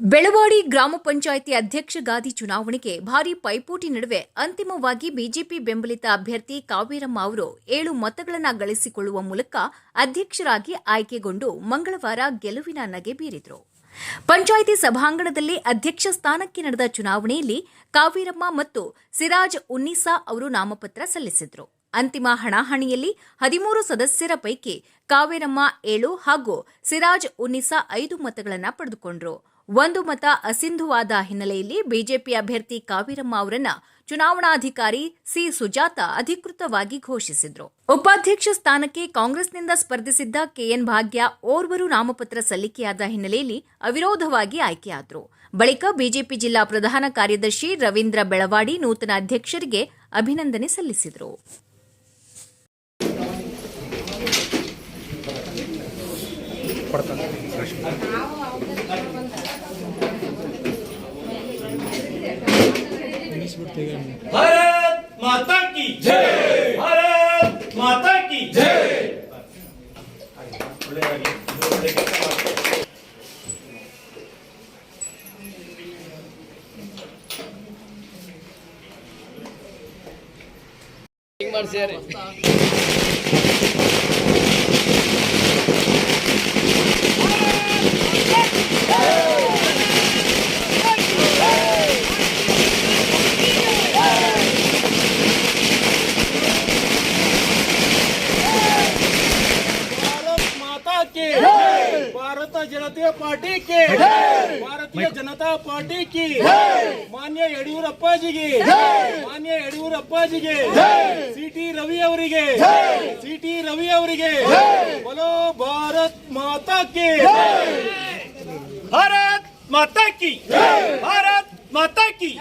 ಬೆಳವಾಡಿ ಗ್ರಾಮ ಪಂಚಾಯಿತಿ ಅಧ್ಯಕ್ಷ ಗಾದಿ ಚುನಾವಣೆಗೆ ಭಾರೀ ಪೈಪೋಟಿ ನಡುವೆ ಅಂತಿಮವಾಗಿ ಬಿಜೆಪಿ ಬೆಂಬಲಿತ ಅಭ್ಯರ್ಥಿ ಕಾವೇರಮ್ಮ ಅವರು ಏಳು ಮತಗಳನ್ನು ಗಳಿಸಿಕೊಳ್ಳುವ ಮೂಲಕ ಅಧ್ಯಕ್ಷರಾಗಿ ಆಯ್ಕೆಗೊಂಡು ಮಂಗಳವಾರ ಗೆಲುವಿನ ನಗೆ ಬೀರಿದರು. ಪಂಚಾಯಿತಿ ಸಭಾಂಗಣದಲ್ಲಿ ಅಧ್ಯಕ್ಷ ಸ್ಥಾನಕ್ಕೆ ನಡೆದ ಚುನಾವಣೆಯಲ್ಲಿ ಕಾವೇರಮ್ಮ ಮತ್ತು ಸಿರಾಜ್ ಉನ್ನಿಸಾ ಅವರು ನಾಮಪತ್ರ ಸಲ್ಲಿಸಿದರು. ಅಂತಿಮ ಹಣಾಹಣಿಯಲ್ಲಿ ಹದಿಮೂರು ಸದಸ್ಯರ ಪೈಕಿ ಕಾವೇರಮ್ಮ ಏಳು ಹಾಗೂ ಸಿರಾಜ್ ಉನ್ನಿಸಾ ಐದು ಮತಗಳನ್ನು ಪಡೆದುಕೊಂಡ್ರು. ಒಂದು ಮತ ಅಸಿಂಧುವಾದ ಹಿನ್ನೆಲೆಯಲ್ಲಿ ಬಿಜೆಪಿ ಅಭ್ಯರ್ಥಿ ಕಾವಿರಮ್ಮ ಅವರನ್ನ ಚುನಾವಣಾಧಿಕಾರಿ ಸಿ ಸುಜಾತ ಅಧಿಕೃತವಾಗಿ ಘೋಷಿಸಿದ್ರು. ಉಪಾಧ್ಯಕ್ಷ ಸ್ಥಾನಕ್ಕೆ ಕಾಂಗ್ರೆಸ್ನಿಂದ ಸ್ಪರ್ಧಿಸಿದ್ದ ಕೆಎನ್ ಭಾಗ್ಯ ಓರ್ವರು ನಾಮಪತ್ರ ಸಲ್ಲಿಕೆಯಾದ ಹಿನ್ನೆಲೆಯಲ್ಲಿ ಅವಿರೋಧವಾಗಿ ಆಯ್ಕೆಯಾದರು. ಬಳಿಕ ಬಿಜೆಪಿ ಜಿಲ್ಲಾ ಪ್ರಧಾನ ಕಾರ್ಯದರ್ಶಿ ರವೀಂದ್ರ ಬೆಳವಾಡಿ ನೂತನ ಅಧ್ಯಕ್ಷರಿಗೆ ಅಭಿನಂದನೆ ಸಲ್ಲಿಸಿದರು. भारत माता की जय भारत माता की जय ಒಳ್ಳೆಯದಾಗಿ के भारत जनता पार्टी के भारतीय जनता पार्टी की ಮಾನ್ಯ ಯಡಿಯೂರಪ್ಪಾಜಿಗೆ ಮಾನ್ಯ ಯಡಿಯೂರಪ್ಪಾಜಿಗೆ ಸಿ ಟಿ ರವಿ ಅವರಿಗೆ ಸಿ ಟಿ ರವಿ ಅವರಿಗೆ ಬಲೋ ಭಾರತ್ ಮಾತಾ ಕೆ ಭಾರತ್ ಮಾತಾ ಕಿ ಭಾರತ್ ಮಾತಾ ಕಿ